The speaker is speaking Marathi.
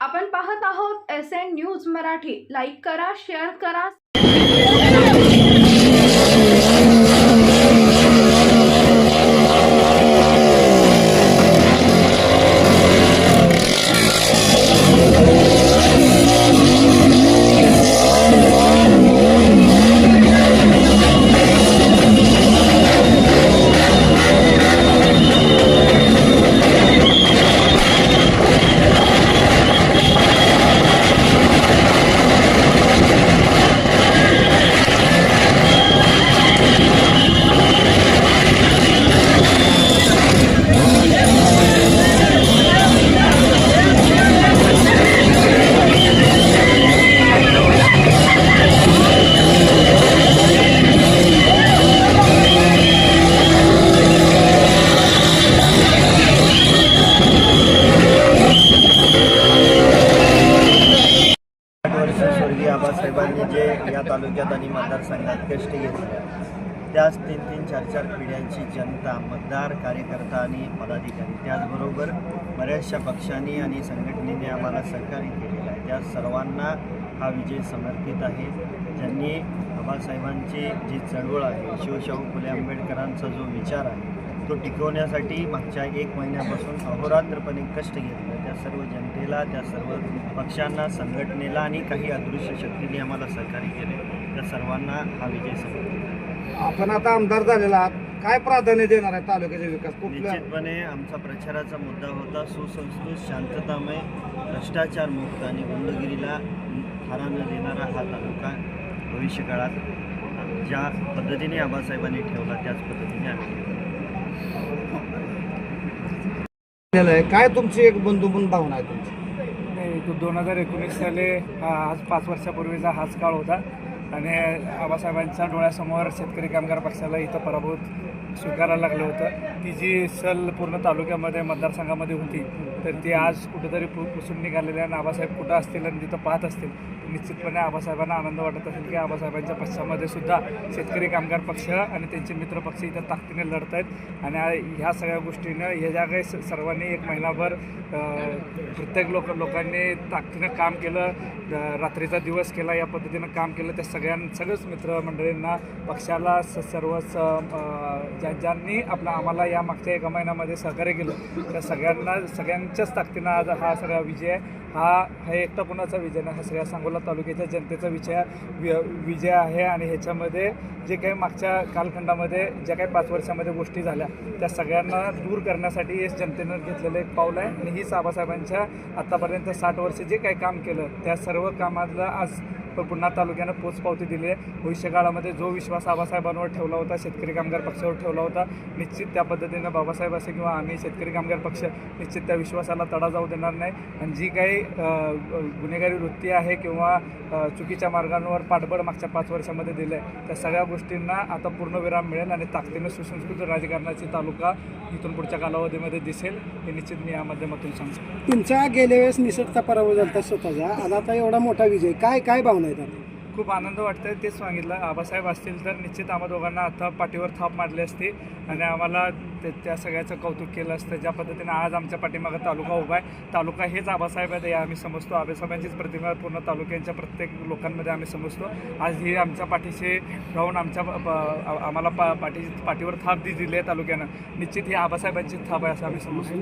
आपण पाहत आहोत S N news Marathi. Like करा शेअर करा तालुक्यात आणि मतदारसंघात कष्ट घेतले. त्याच तीन तीन चार चार पिढ्यांची जनता मतदार कार्यकर्ता आणि पदाधिकारी. त्याचबरोबर बऱ्याचशा पक्षांनी आणि संघटनेने आम्हाला सहकार्य केलेलं आहे. त्या सर्वांना हा विजय समर्पित आहे. ज्यांनी बाबासाहेबांची जी चळवळ आहे शिवशाहू फुले आंबेडकरांचा जो विचार आहे तो टिकवण्यासाठी मागच्या एक महिन्यापासून अहोरात्रपणे कष्ट घेतलं. त्या सर्व जनतेला त्या सर्व पक्षांना संघटनेला आणि काही अदृश्य शक्तीने आम्हाला सहकार्य केले. त्या सर्वांना हा विजय. आपण आता आमदार झालेला आहात. काय प्राधान्य देणार आहे तालुक्याचा विकास? कुठल्या निश्चितपणे आमचा प्रचाराचा मुद्दा होता सुसंस्कृत शांततामय भ्रष्टाचार मुक्त आणि गुंडगिरीला थारा न देणारा हा तालुका भविष्यकाळात ज्या पद्धतीने आबासाहेबांनी ठेवला त्याच पद्धतीने आम्ही ठेवला. झालेलं आहे काय तुमची एक बंधुबून भावना आहे तुमची? नाही दोन हजार एकोणीस साली हा आज पाच वर्षापूर्वीचा हाच काळ होता. आणि आबासाहेबांच्या डोळ्यासमोर शेतकरी कामगार पक्षाला इथं पराभूत स्वीकारायला लागलं होतं. ती जी सल पूर्ण तालुक्यामध्ये मतदारसंघामध्ये होती तर ती आज कुठेतरी पु पुसून निघालेली आहे आणि आबासाहेब कुठं असतील आणि तिथं पाहत असतील निश्चितपणे आबासाहेबांना आनंद वाटत असेल की आबासाहेबांच्या पक्षामध्ये सुद्धा शेतकरी कामगार पक्ष आणि त्यांचे मित्र पक्ष इथं ताकदीने लढत आहेत. आणि ह्या सगळ्या गोष्टीनं ह्या ज्या काही स- सर्वांनी एक महिनाभर प्रत्येक लोक लोकांनी ताकदीनं काम केलं रात्रीचा दिवस केला या पद्धतीनं काम केलं त्या सगळ्यां सगळंच मित्रमंडळींना पक्षाला स सर्वच ज्या ज्यांनी आपलं आम्हाला या मागच्या एका महिन्यामध्ये सहकार्य केलं त्या सगळ्यांना सगळ्यांच्याच ताकदीनं आज हा सगळा विजय हा हा एकटा कुणाचा विजय नाही हा सगळ्या सांगोला तालुक्याच्या जनतेचा विजय वि- विजय आहे आणि ह्याच्यामध्ये जे काही मागच्या कालखंडामध्ये ज्या काही पाच वर्षामध्ये गोष्टी झाल्या त्या सगळ्यांना दूर करण्यासाठी हे जनतेनं घेतलेलं एक पाऊल आहे. आणि हीच आबासाहेबांच्या आत्तापर्यंत साठ वर्ष जे काही काम केलं त्या सर्व कामातलं आज पण पुन्हा तालुक्यानं पोचपावती दिली आहे. भविष्यकाळामध्ये जो विश्वास आबासाहेबांवर ठेवला होता शेतकरी कामगार पक्षावर ठेवला होता निश्चित त्या पद्धतीनं बाबासाहेब असे किंवा आम्ही शेतकरी कामगार पक्ष निश्चित त्या विश्वासाला तडा जाऊ देणार नाही. आणि जी काही गुन्हेगारी वृत्ती आहे किंवा चुकीच्या मार्गांवर पाठबळ मागच्या पाच वर्षामध्ये दिलं आहे त्या सगळ्या गोष्टींना आता पूर्णविराम मिळेल आणि ताकदीनं सुसंस्कृत राजकारणाची तालुका इथून पुढच्या कालावधीमध्ये दिसेल हे निश्चित मी या माध्यमातून सांगतो. तुमचा गेल्या वेळेस निसटता पराभव झाला स्वतःचा. आता एवढा मोठा विजय. काय काय भावना आहेत आता खूप आनंद वाटतंय. तेच सांगितलं. आबासाहेब असतील तर निश्चित आम्हा दोघांना आता पाठीवर थाप मारली असती आणि आम्हाला ते- त्या सगळ्याचं कौतुक केलं असतं. ज्या पद्धतीने आज आमच्या पाठीमागं तालुका उभा आहे. तालुका हेच आबासाहेब आहे हे आम्ही समजतो. आबासाहेबांचीच प्रतिमा पूर्ण तालुक्यांच्या प्रत्येक लोकांमध्ये आम्ही समजतो. आज ही आमच्या पाठीशी राहून आमच्या प- प- आम्हाला पा पाठी पाठीवर थाप दि दिली आहे तालुक्यानं निश्चित ही आबासाहेबांची थाप आहे असं आम्ही समजतो.